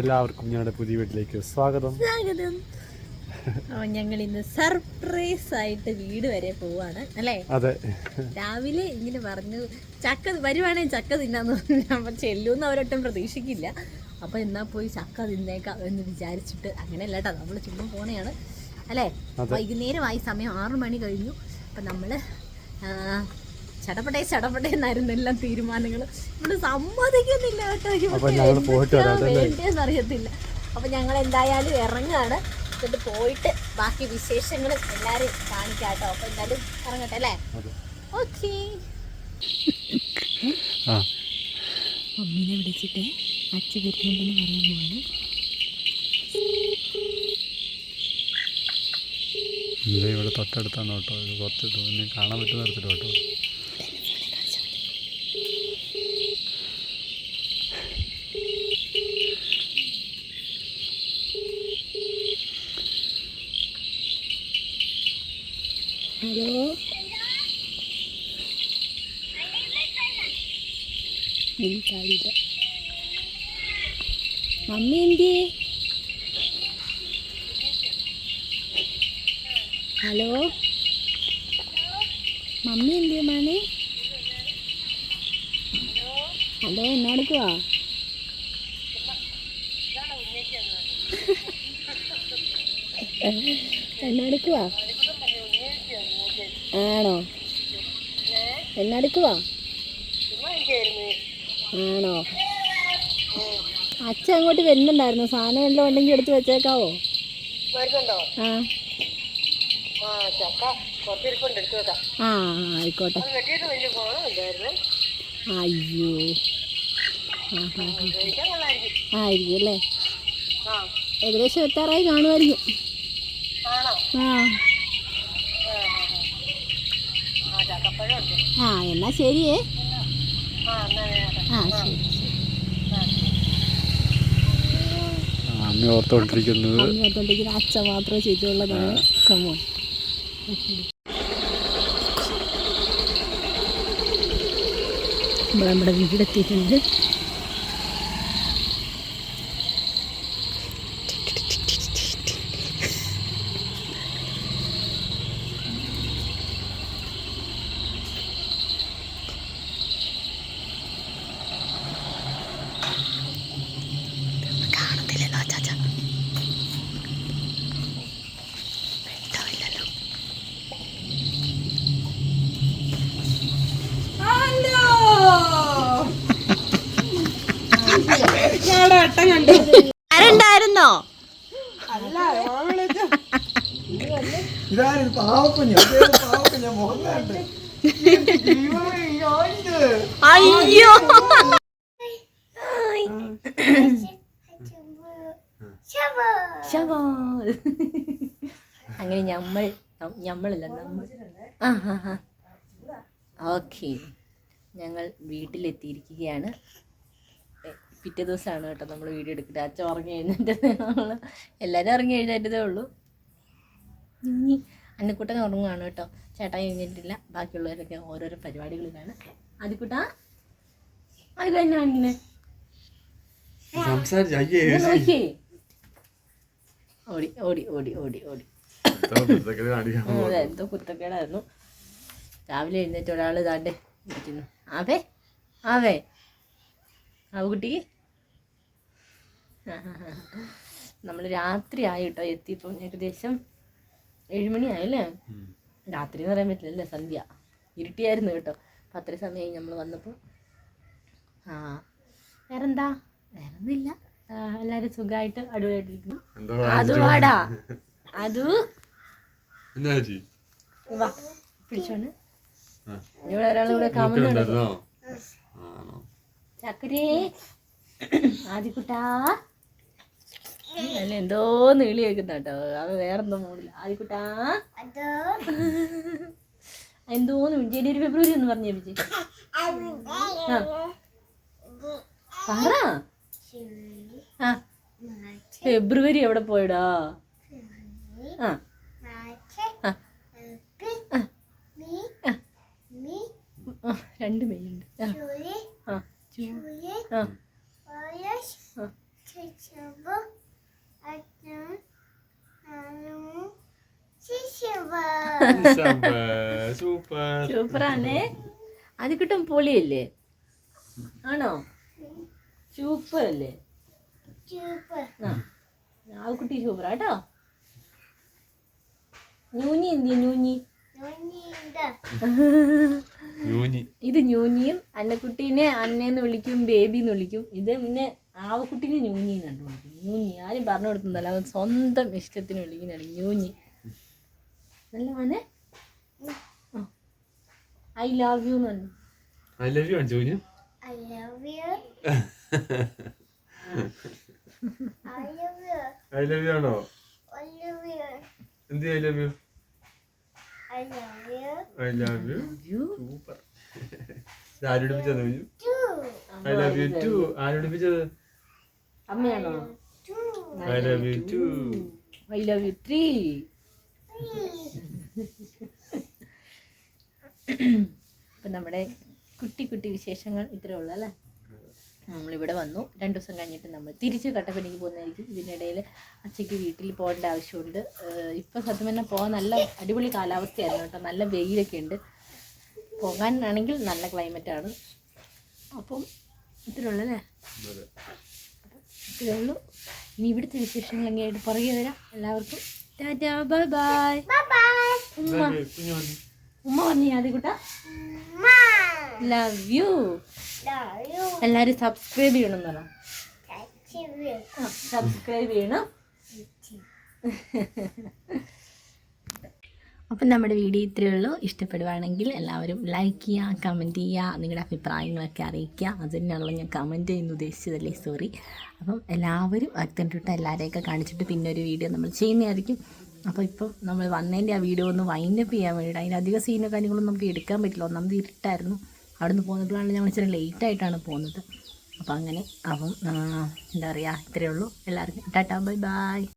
എല്ലാവർക്കും ഞങ്ങളുടെ പുതിയ വീട്ടിലേക്ക് സ്വാഗതം. സ്വാഗതം. ഞങ്ങൾ ഇന്ന് സർപ്രൈസ് ആയിട്ട് വീട് വരെ പോവാണ് അല്ലേ? അതെ. രാവിലെ ഇങ്ങനെ പറഞ്ഞു ചക്ക വരുവാണെങ്കിൽ ചക്ക തിന്നാന്ന് പറഞ്ഞു. ചെല്ലൂന്ന് അവരൊട്ടും പ്രതീക്ഷിക്കില്ല. അപ്പൊ എന്നാ പോയി ചക്ക തിന്നേക്കാം എന്ന് വിചാരിച്ചിട്ട് അങ്ങനെ കേട്ടോ. നമ്മൾ ചുമ്മാ പോണെയാണ് അല്ലേ? വൈകുന്നേരമായി സമയം ആറു മണി കഴിഞ്ഞു. അപ്പൊ നമ്മൾ ചടപടേ ചടപടേ എന്നായിരുന്നു എല്ലാം തീരുമാനങ്ങൾ. നമ്മൾ സമ്മതിക്കുന്നില്ല കേട്ടോ? വേണ്ടതെന്ന് അറിയത്തില്ല അപ്പൊ ഞങ്ങൾ എന്തായാലും ഇറങ്ങാണ്. എന്നിട്ട് പോയിട്ട് ബാക്കി വിശേഷങ്ങൾ എല്ലാരും കാണിക്കാം കേട്ടോ. അപ്പൊ എന്തായാലും ഇറങ്ങട്ടെ അല്ലേ? ഓക്കെ. മമ്മീനെ വിളിച്ചിട്ട് അച്ഛ വരുന്നുണ്ടെന്ന് പറയാൻ പോവാണ്. ഇവിടെ തൊട്ടടുത്താണ് കേട്ടോ. ഇത് കുറച്ച് കാണാൻ പറ്റുന്ന കേട്ടോ. എനിക്കറിയില്ല മമ്മി എന്തി? ഹലോ? മമ്മി എന്തി മാനെ ഹലോ എന്നാടുക്കുവാ എന്നാടുക്കുവാ ആണോ? എന്നാടുക്കുവാ ആണോ? അച്ഛൻ അങ്ങോട്ട് വരുന്നുണ്ടായിരുന്നു. സാധനം എല്ലാം ഉണ്ടെങ്കിൽ എടുത്ത് വെച്ചേക്കാവോ? ആ. ആ ആയിക്കോട്ടെ. അയ്യോ. ആയിരിക്കും അല്ലേ? ഏകദേശം എത്താറായി കാണുമായിരിക്കും. ആ. ആ എന്നാ ശരിയേ. ആ ശരി അമ്മ ഓർത്തോണ്ടിരിക്കുന്നത്. അച്ഛ മാത്രമേ ചെയ്തുള്ളതാണ്. കമോൺ നമ്മൾ നമ്മുടെ വീടെത്തിയിട്ടുണ്ട് ആരുണ്ടായിരുന്നോ? ഇതാരും പാവക്കുഞ്ഞ്? പാവക്കുഞ്ഞ മോഹൻലാണ്ട് അയ്യോ. അങ്ങനെ ഞമ്മൾ ഞമ്മളല്ല നമ്മൾ. ആ ഹാ ഹാ ഓക്കെ. ഞങ്ങൾ വീട്ടിലെത്തിയിരിക്കുകയാണ്. പിറ്റേ ദിവസമാണ് കേട്ടോ നമ്മൾ വീഡിയോ എടുക്കുന്നത്. അച്ഛൻ ഉറങ്ങി എഴുന്നേറ്റതേ ഉള്ളൂ. എല്ലാവരും ഉറങ്ങി എഴുന്നേറ്റതേ ഉള്ളൂ. ഇനി അന്നക്കൂട്ടൻ ഉറങ്ങുകയാണ് കേട്ടോ. ചേട്ടാ എഴുന്നേറ്റില്ല ബാക്കിയുള്ളവരൊക്കെ ഓരോരോ പരിപാടികളിലാണ്. അതിക്കുട്ടാ അത് തന്നെ നോക്കിയേ. ഓടി ഓടി ഓടി ഓടി ഓടി. എന്തോ കുത്തക്കേടായിരുന്നു രാവിലെ എഴുന്നേറ്റ് ഒരാൾ ഇതാണ്ട് ഇരിക്കുന്നു. ആവേ ആവേ. ആവുകുട്ടി നമ്മൾ രാത്രി ആയി കേട്ടോ എത്തിയപ്പം ഏകദേശം ഏഴുമണിയായല്ലേ? രാത്രി എന്ന് പറയാൻ പറ്റില്ലല്ലേ സന്ധ്യ. ഇരുട്ടിയായിരുന്നു കേട്ടോ. അപ്പം അത്രയും സമയമായി നമ്മൾ വന്നപ്പോൾ ആ വേറെന്താ? വേറൊന്നുമില്ല. ഒന്നുമില്ല എല്ലാവരും സുഖമായിട്ട് അടിപൊളിയായിട്ടിരിക്കുന്നു. അത് വാടാ. അതു വാ പിടിച്ചോണ്ട്. ഇവിടെ കമന്നുണ്ട് ചക്കരേ ആദിക്കുട്ടാ. അല്ല? എന്തോ നീളി കേൾക്കുന്ന കേട്ടോ. അത് വേറെന്തോ മൂടില്ല ആദിക്കുട്ടാ. എന്തോന്ന് ജനുവരി ഫെബ്രുവരി എന്ന് പറഞ്ഞു ആ. പറ. ആ. ഫെബ്രുവരി എവിടെ പോയിടാ? ആ, രണ്ട് മെയ് ഉണ്ട്. ആ. ആ ജൂൺ ആ ആ സൂപ്പർ സൂപ്പറാണേ അത് കിട്ടും പൊളിയല്ലേ? ആണോ? സൂപ്പർ അല്ലേ? ആ. കുട്ടി സൂപ്പർ കേട്ടോ. ന്യൂനി എന്തി ന്യൂനി? ഇത് ന്യൂനിയും അന്നക്കുട്ടീനെ അന്നേന്ന് വിളിക്കും ബേബി എന്ന് വിളിക്കും. ഇത് പിന്നെ ആവക്കുട്ടീനെ ന്യൂനി എന്നാണ് വിളിക്കും ന്യൂനി ആരും പറഞ്ഞു കൊടുക്കുന്നതല്ല അവൻ സ്വന്തം ഇഷ്ടത്തിന് വിളിക്കുന്നതാണ് ന്യൂനി. നല്ല മോനെ ഐ ലവ് യു എന്ന് പറഞ്ഞു I love you അഞ്ജുവിന് I love you I love you ആണോ എന്ത് I love you I love you you super ആരുടിപ്പിച്ചത് I love you too ആരുടിപ്പിച്ചത് അമ്മയാണോ I love you too I love you three അപ്പം നമ്മുടെ കുട്ടി കുട്ടി വിശേഷങ്ങൾ ഇത്രേ ഉള്ളൂ അല്ലേ? നമ്മളിവിടെ വന്നു. രണ്ട് ദിവസം കഴിഞ്ഞിട്ട് നമ്മൾ തിരിച്ച് കട്ടപ്പനയ്ക്ക് പോകുന്നതായിരിക്കും. ഇതിനിടയിൽ അച്ഛയ്ക്ക് വീട്ടിൽ പോകേണ്ട ആവശ്യമുണ്ട്. ഇപ്പം സത്യം പറഞ്ഞാൽ പോകാൻ നല്ല അടിപൊളി കാലാവസ്ഥയായിരുന്നു കേട്ടോ. നല്ല വെയിലൊക്കെ ഉണ്ട്. പോകാനാണെങ്കിൽ നല്ല ക്ലൈമറ്റാണ് അപ്പം ഇത്രയുള്ളല്ലേ ഉള്ളൂ അല്ലേ? ഇത്രേ ഉള്ളൂ. ഇനി ഇവിടുത്തെ വിശേഷങ്ങൾ എങ്ങനെയായിട്ട് പുറകെ വരാം. എല്ലാവർക്കും ടാറ്റാ ബൈ ബൈ ഉമ്മ ഉമ്മ പറഞ്ഞു ആദ്യകൂട്ട ലവ് യു എല്ലാരും സബ്സ്ക്രൈബ് ചെയ്യണം എന്ന് പറ സബ്സ്ക്രൈബ് ചെയ്യണം. അപ്പം നമ്മുടെ വീഡിയോ ഇത്രയേ ഉള്ളൂ. ഇഷ്ടപ്പെടുവാണെങ്കിൽ എല്ലാവരും ലൈക്ക് ചെയ്യുക കമന്റ് ചെയ്യുക നിങ്ങളുടെ അഭിപ്രായങ്ങളൊക്കെ അറിയിക്കുക. അതിനുള്ള ഞാൻ കമന്റ് ചെയ്യുന്ന ഉദ്ദേശിച്ചതല്ലേ? സോറി അപ്പം എല്ലാവരും അത്തന്റുട്ട എല്ലാവരെയൊക്കെ കാണിച്ചിട്ട് പിന്നെ ഒരു വീഡിയോ നമ്മൾ ചെയ്യുന്നതായിരിക്കും. അപ്പോൾ ഇപ്പം നമ്മൾ വന്നതിന്റെ ആ വീഡിയോ ഒന്ന് വൈൻഡപ്പ് ചെയ്യാൻ വേണ്ടിയിട്ട് അതിന്റെ അധികം സീനോ കാര്യങ്ങളൊന്നും നമുക്ക് എടുക്കാൻ പറ്റില്ല. ഒന്നാമത് ഇരുട്ടായിരുന്നു. അവിടെ നിന്ന് പോകുന്നപ്പോഴാണ് ഞങ്ങൾ ഇച്ചിരി ലേറ്റ് ആയിട്ടാണ് പോകുന്നത്. അപ്പം അങ്ങനെ അപ്പം എന്താ പറയുക? ഇത്രയേ ഉള്ളൂ. എല്ലാവർക്കും ടാറ്റാ ബൈ ബൈ.